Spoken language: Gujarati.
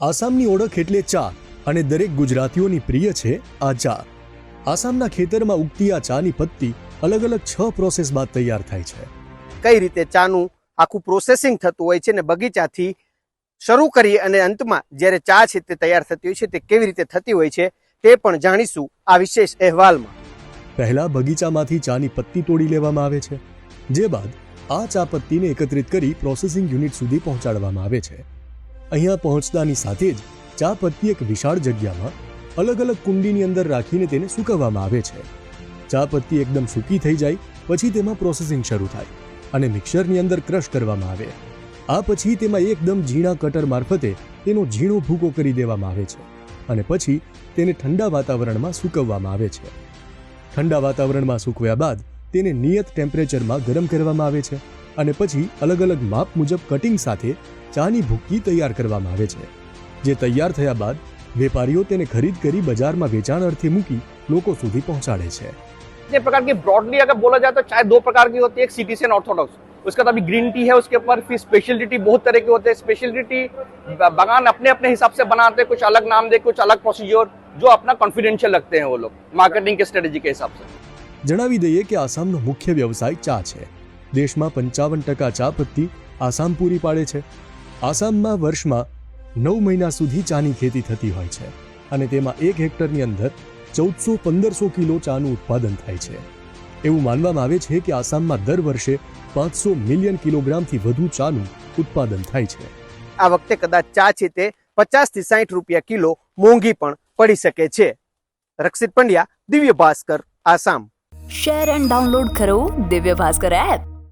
આસામની ઓળખ એટલે ચા અને દરેક ગુજરાતીઓની પ્રિય છે આ ચા. આસામના ખેતરમાં ઉગતી આ ચાની પત્તી અલગ અલગ છ પ્રોસેસ બાદ તૈયાર થાય છે. કઈ રીતે ચાનું આખું પ્રોસેસિંગ થતું હોય છે ને બગીચાથી શરૂ કરી અને અંતમાં જ્યારે ચા છે તે તૈયાર થતી હોય છે તે કેવી રીતે થતી હોય છે તે પણ જાણીશું આ વિશેષ અહેવાલમાં. પહેલા બગીચામાંથી ચાની પત્તી તોડી લેવામાં આવે છે. જે બાદ આ ચા પત્તીને એકત્રિત કરી પ્રોસેસિંગ યુનિટ સુધી પહોંચાડવામાં આવે છે. અહીંયા પહોંચતાની સાથે જ ચા પત્તી એક વિશાળ જગ્યામાં અલગ અલગ કુંડીની અંદર રાખીને તેને સૂકવવામાં આવે છે. ચા પત્તી એકદમ સૂકી થઈ જાય, પછી તેમાં પ્રોસેસિંગ શરૂ થાય અને મિક્સરની અંદર ક્રશ કરવામાં આવે. આ પછી તેમાં એકદમ ઝીણા કટર મારફતે તેનો ઝીણો ભૂકો કરી દેવામાં આવે છે અને પછી તેને ઠંડા વાતાવરણમાં સૂકવવામાં આવે છે. ઠંડા વાતાવરણમાં સૂકવ્યા બાદ તેને નિયત ટેમ્પરેચરમાં ગરમ કરવામાં આવે છે. અને પછી અલગ અલગ માપ મુજબ કટિંગ સાથે ચાની ભૂક્કી તૈયાર કરવામાં આવે છે જે તૈયાર થયા બાદ વેપારીઓ તેને ખરીદ કરી બજારમાં વેચાણ અર્થે મૂકી લોકો સુધી પહોંચાડે છે इतने प्रकार की ब्रॉडली अगर बोला जाए तो चाय दो प्रकार की होती है एक सिटीजन ऑर्थोडॉक्स उसके बाद अभी ग्रीन टी है उसके ऊपर फिर स्पेशलिटी बहुत तरह के होते हैं स्पेशलिटी बागान अपने अपने हिसाब से बनाते हैं कुछ अलग नाम दे कुछ अलग प्रोसीजर जो अपना कॉन्फिडेंशियल रखते हैं वो लोग मार्केटिंग के स्ट्रेटेजी के हिसाब से જણાવી દઈએ કે આસામનો મુખ્ય વ્યવસાય ચા છે દેશમાં પંચાવન ટકા ચા પત્તી આસામ પૂરી પાડે છે. આસામમાં વર્ષમાં નવ મહિના સુધી ચાની ખેતી થતી હોય છે અને તેમાં એક હેક્ટરની અંદર ચૌદસો પંદરસો કિલો ચાનું ઉત્પાદન થાય છે. એવું માનવામાં આવે છે કે આસામમાં દર વર્ષે પાંચસો મિલિયન કિલોગ્રામથી વધુ ચાનું ઉત્પાદન થાય છે. આ વખતે કદાચ ચા છે તે પચાસથી સાઠ રૂપિયા કિલો મોંઘી પણ પડી શકે છે. Rakshit Pandya Divya Bhaskar Assam. Share and download કરો દિવ્ય ભાસ્કર એપ